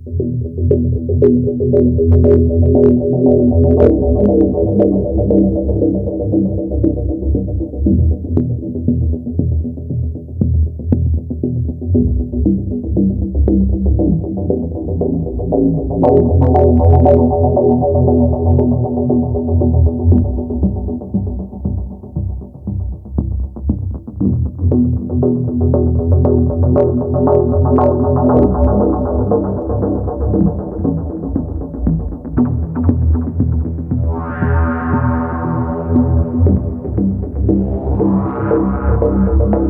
ਵਾਹਿਗੁਰੂ ਜੀ ਕਾ ਖਾਲਸਾ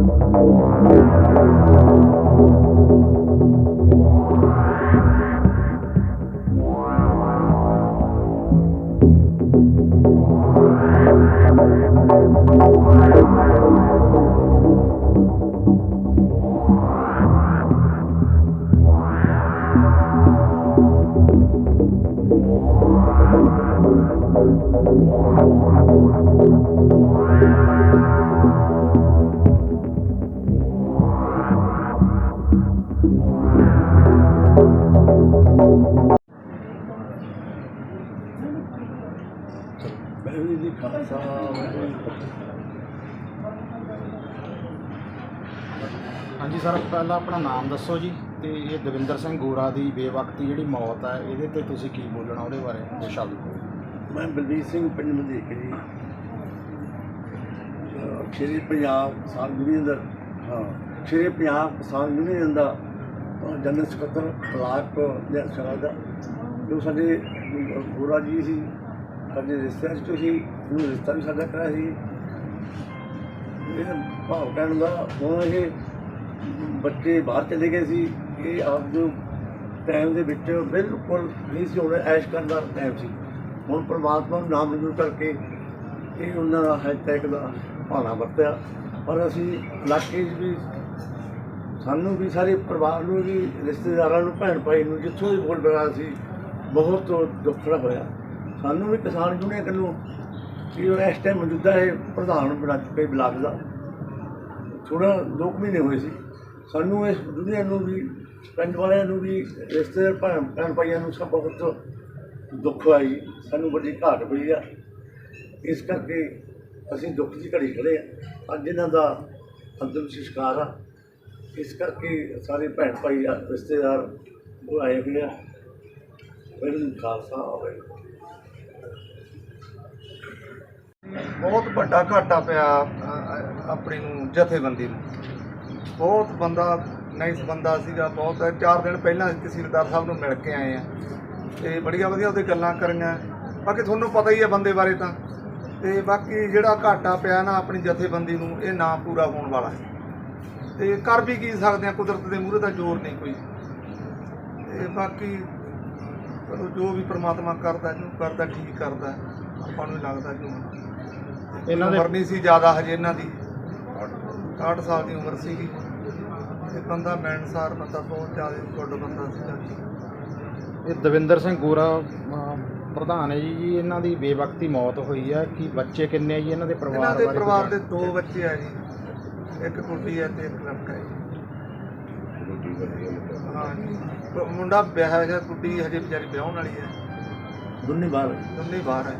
ਵਾਹਿਗੁਰੂ ਜੀ ਕੀ ਹਾਂਜੀ ਸਰ, ਪਹਿਲਾਂ ਆਪਣਾ ਨਾਮ ਦੱਸੋ ਜੀ ਤੇ ਇਹ ਦਵਿੰਦਰ ਸਿੰਘ ਗੋਰਾ ਦੀ ਬੇਵਕਤੀ ਜਿਹੜੀ ਮੌਤ ਹੈ, ਇਹਦੇ ਤੇ ਤੁਸੀਂ ਕੀ ਬੋਲਣਾ, ਉਹਦੇ ਬਾਰੇ ਦੋ ਸ਼ਬਦ ਮੈਂ ਬਲਬੀਰ ਸਿੰਘ ਪਿੰਡ ਮਧੇਕ ਜੀ। ਅਹ ਸ਼੍ਰੀ ਪੰਜਾਬ ਕਿਸਾਨ ਯੂਨੀਅਨ ਦਾ ਹਾਂ, ਸ਼੍ਰੀ ਪੰਜਾਬ ਕਿਸਾਨ ਯੂਨੀਅਨ ਦਾ ਜਨਰਲ ਸਕੱਤਰ ਬਲਾਕ ਜਾਂ ਦਾ ਜੋ ਸਾਡੇ ਗੋਰਾ ਜੀ ਸੀ, ਸਾਡੇ ਰਿਸ਼ਤੇਦਾਰ ਚੋਂ ਸੀ, ਉਹਨੂੰ ਰਿਸ਼ਤਾ ਵੀ ਸਾਡਾ ਕਰਾਇਆ ਸੀ। ਇਹ ਭਾਵ ਕਹਿਣ ਦਾ ਹੁਣ ਇਹ ਬੱਚੇ ਬਾਹਰ ਚਲੇ ਗਏ ਸੀ, ਇਹ ਆਪ ਜੋ ਟਾਈਮ ਦੇ ਵਿੱਚ ਬਿਲਕੁਲ ਨਹੀਂ ਸੀ ਹੋਣਾ ਐਸ਼ ਕਰਨ ਦਾ ਟਾਈਮ ਸੀ। ਹੁਣ ਪਰਮਾਤਮਾ ਨੂੰ ਨਾਮ ਮਨਜ਼ੂਰ ਕਰਕੇ ਇਹ ਉਹਨਾਂ ਦਾ ਹੈਜਟੈਗ ਦਾ ਭਾਣਾ ਵਰਤਿਆ। ਪਰ ਅਸੀਂ ਇਲਾਕੇ 'ਚ ਵੀ ਸਾਨੂੰ ਵੀ ਸਾਰੇ ਪਰਿਵਾਰ ਨੂੰ ਵੀ, ਰਿਸ਼ਤੇਦਾਰਾਂ ਨੂੰ, ਭੈਣ ਭਾਈ ਨੂੰ, ਜਿੱਥੋਂ ਵੀ ਬੋਲ ਪਿਆ ਸੀ, ਬਹੁਤ ਦੁੱਖੜਾ ਹੋਇਆ। ਸਾਨੂੰ ਵੀ ਕਿਸਾਨ ਯੂਨੀਅਨ ਵੱਲੋਂ ਕਿ ਉਹ ਇਸ ਟਾਈਮ ਮੌਜੂਦਾ ਹੈ ਪ੍ਰਧਾਨ ਬਣਾ ਚੁੱਕੇ ਬਲਾਕ ਦਾ। ਥੋੜਾ ਦੋ ਕੁ ਮਹੀਨੇ ਹੋਏ ਸੀ। ਸਾਨੂੰ ਇਸ ਦੁਨੀਆ ਨੂੰ ਵੀ, ਪਿੰਡ ਵਾਲਿਆਂ ਨੂੰ ਵੀ, ਰਿਸ਼ਤੇਦਾਰ ਭੈਣ ਭੈਣ ਭਾਈਆਂ ਨੂੰ ਸਭ ਬਹੁਤ ਦੁੱਖ ਆਈ ਸਾਨੂੰ ਵੱਡੀ ਘਾਟ ਪਈ ਆ। ਇਸ ਕਰਕੇ ਅਸੀਂ ਦੁੱਖ ਦੀ ਘੜੀ ਖੜੇ ਆ। ਅੱਜ ਇਹਨਾਂ ਦਾ ਅੰਤਿਮ ਸੰਸਕਾਰ ਆ। ਇਸ ਕਰਕੇ ਸਾਰੇ ਭੈਣ ਭਾਈ ਰਿਸ਼ਤੇਦਾਰ ਉਹ ਆਏ ਹੋਏ ਆ। ਮੈਨੂੰ ਖਾਲਸਾ ਹੋਵੇ। ਬਹੁਤ ਵੱਡਾ ਘਾਟਾ ਪਿਆ ਅ, ਆਪਣੀ ਨੂੰ ਜਥੇਬੰਦੀ ਨੂੰ। ਬਹੁਤ ਬੰਦਾ ਨਾਈਸ ਬੰਦਾ ਸੀਗਾ ਬਹੁਤ ਚਾਰ ਦਿਨ ਪਹਿਲਾਂ ਤਹਿਸੀਲਦਾਰ ਸਾਹਿਬ ਨੂੰ ਮਿਲ ਕੇ ਆਏ ਆ। ਤੇ ਬੜੀਆਂ ਵਧੀਆ ਉਹਦੇ ਗੱਲਾਂ ਕਰੀਆਂ। ਬਾਕੀ ਤੁਹਾਨੂੰ ਪਤਾ ਹੀ ਹੈ ਬੰਦੇ ਬਾਰੇ ਤਾਂ। ਤੇ ਬਾਕੀ ਜਿਹੜਾ ਘਾਟਾ ਪਿਆ ਨਾ ਆਪਣੀ ਜਥੇਬੰਦੀ ਨੂੰ ਇਹ ਨਾ ਪੂਰਾ ਹੋਣ ਵਾਲਾ ਹੈ ਤੇ ਕਰ ਵੀ ਕੀ ਸਕਦੇ ਆ ਕੁਦਰਤ ਦੇ ਮੂਹਰੇ ਦਾ ਜ਼ੋਰ ਨਹੀਂ ਕੋਈ। ਤੇ ਬਾਕੀ ਚਲੋ ਜੋ ਵੀ ਪ੍ਰਮਾਤਮਾ ਕਰਦਾ ਜੋ ਕਰਦਾ ਠੀਕ ਕਰਦਾ ਆਪਾਂ ਨੂੰ ਲੱਗਦਾ ਜੋ। ਇਹਨਾਂ ਦੇ- ਉਮਰ ਨਹੀਂ ਸੀ ਜ਼ਿਆਦਾ ਹਜੇ ਇਹਨਾਂ ਦੀ। 60 ਸਾਲ ਦੀ ਉਮਰ ਸੀਗੀ। ਤੇ ਬੰਦਾ ਮਿਲਣਸਾਰ ਬੰਦਾ ਬਹੁਤ ਜ਼ਿਆਦਾ ਗੁੱਡ ਬੰਦਾ ਸੀਗਾ। ਇਹ ਦਵਿੰਦਰ ਸਿੰਘ ਗੋਰਾ ਪ੍ਰਧਾਨ ਹੈ ਜੀ ਇਹਨਾਂ ਦੀ ਬੇਵਕਤੀ ਮੌਤ ਹੋਈ ਹੈ ਕਿ ਬੱਚੇ ਕਿੰਨੇ ਆ ਜੀ? ਇਹਨਾਂ ਦੇ ਇਹਨਾਂ ਪਰਿਵਾਰ ਦੇ ਬਾਰੇ ਪਰਿਵਾਰ ਦੇ ਦੋ ਬੱਚੇ ਆ ਜੀ। ਇੱਕ ਕੁੜੀ ਹੈ ਤੇ ਇੱਕ ਲੜਕਾ ਹੈ। ਹਾਂ ਜੀ ਪ- ਮੁੰਡਾ ਵਿਆਹਿਆ ਹੈ ਕੁੜੀ ਹਜੇ ਵਿਚਾਰੀ ਵਿਆਹਣ ਵਾਲੀ ਹੈ। ਦੁਨੀ ਬਾਹਰ ਦੋਨੇ ਬਾਹਰ ਹੈ।